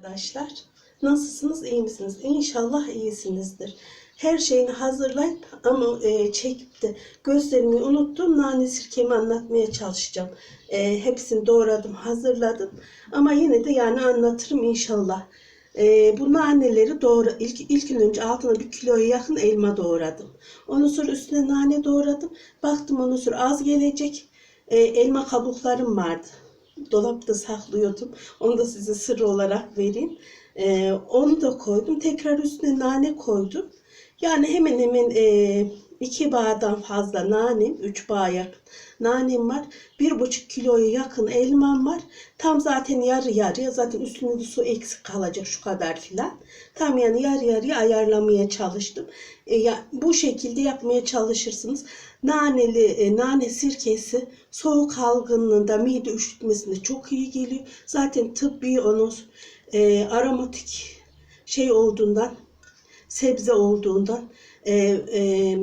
Arkadaşlar nasılsınız iyi misiniz? İnşallah iyisinizdir. Her şeyini hazırlayıp ama e, çekip de göstermeyi unuttum. Nane sirkemi anlatmaya çalışacağım. E, hepsini doğradım hazırladım. Ama yine de yani anlatırım inşallah. E, bu naneleri doğra ilk, ilk önce altına bir kiloya yakın elma doğradım. Ondan sonra üstüne nane doğradım. Baktım ondan sonra az gelecek. E, elma kabuklarım vardı dolapta saklıyordum. Onu da size sır olarak vereyim. Ee, onu da koydum. Tekrar üstüne nane koydum. Yani hemen hemen e, iki bağdan fazla nanem, üç bağ yakın nanem var. Bir buçuk kiloya yakın elmam var. Tam zaten yarı yarıya zaten üstünde de su eksik kalacak şu kadar filan. Tam yani yarı yarıya ayarlamaya çalıştım. E, ya, bu şekilde yapmaya çalışırsınız. Naneli, e, nane sirkesi soğuk algınlığında, mide üşütmesinde çok iyi geliyor. Zaten tıbbi onun e, aromatik şey olduğundan, sebze olduğundan e, e,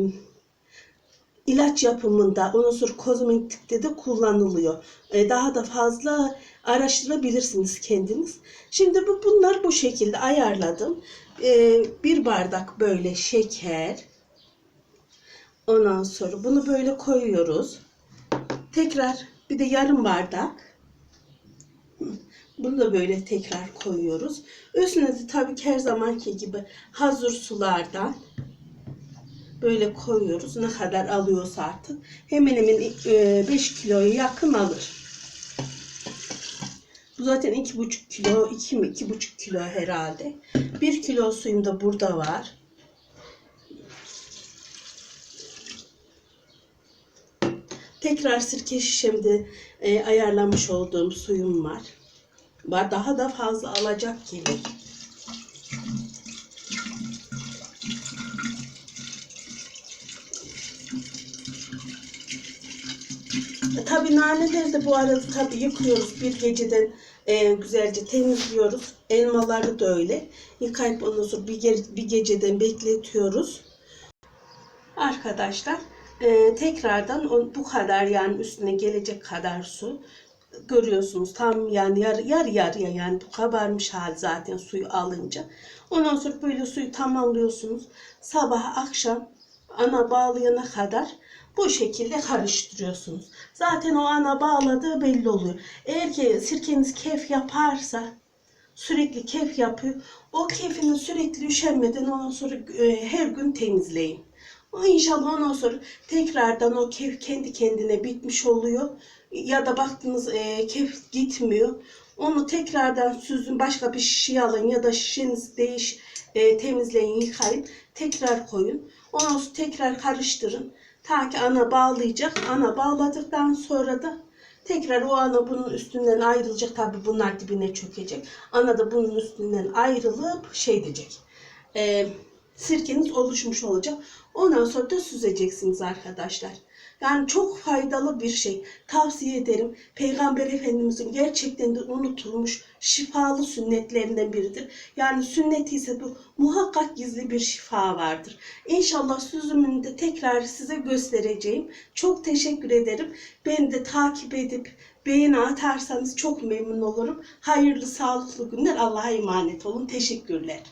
ilaç yapımında, sonra kozmetikte de kullanılıyor. E, daha da fazla araştırabilirsiniz kendiniz. Şimdi bu bunlar bu şekilde ayarladım. E, bir bardak böyle şeker. Ondan sonra bunu böyle koyuyoruz. Tekrar bir de yarım bardak. Bunu da böyle tekrar koyuyoruz. Üstüne de tabii ki her zamanki gibi hazır sulardan böyle koyuyoruz. Ne kadar alıyorsa artık. Hemen hemen 5 kiloya yakın alır. Bu zaten 2,5 kilo, 2 mi 2,5 kilo herhalde. 1 kilo suyum da burada var. Tekrar sirke şişemde e, ayarlamış olduğum suyum var. Daha da fazla alacak gelir. E, Tabii naneleri de bu arada tabii yıkıyoruz bir geceden e, güzelce temizliyoruz. Elmaları da öyle. Yıkayıp ondan sonra bir, ge- bir geceden bekletiyoruz. Arkadaşlar e, tekrardan bu kadar yani üstüne gelecek kadar su görüyorsunuz tam yani yar, yar yarıya yani bu kabarmış hal zaten suyu alınca. Ondan sonra böyle suyu tamamlıyorsunuz. Sabah akşam ana bağlayana kadar bu şekilde karıştırıyorsunuz. Zaten o ana bağladığı belli oluyor. Eğer ki sirkeniz kef yaparsa sürekli kef yapıyor. O kefini sürekli üşenmeden ondan sonra e, her gün temizleyin. İnşallah ondan sonra tekrardan o kef kendi kendine bitmiş oluyor. Ya da baktınız e, kef gitmiyor. Onu tekrardan süzün başka bir şişeye alın ya da şişenizi değiş e, temizleyin yıkayın. Tekrar koyun. Ondan sonra tekrar karıştırın. Ta ki ana bağlayacak. Ana bağladıktan sonra da tekrar o ana bunun üstünden ayrılacak. Tabi bunlar dibine çökecek. Ana da bunun üstünden ayrılıp şey diyecek. E, sirkeniz oluşmuş olacak. Ondan sonra da süzeceksiniz arkadaşlar. Yani çok faydalı bir şey. Tavsiye ederim. Peygamber Efendimizin gerçekten de unutulmuş şifalı sünnetlerinden biridir. Yani sünneti ise bu muhakkak gizli bir şifa vardır. İnşallah süzümünü de tekrar size göstereceğim. Çok teşekkür ederim. Beni de takip edip beğeni atarsanız çok memnun olurum. Hayırlı sağlıklı günler. Allah'a emanet olun. Teşekkürler.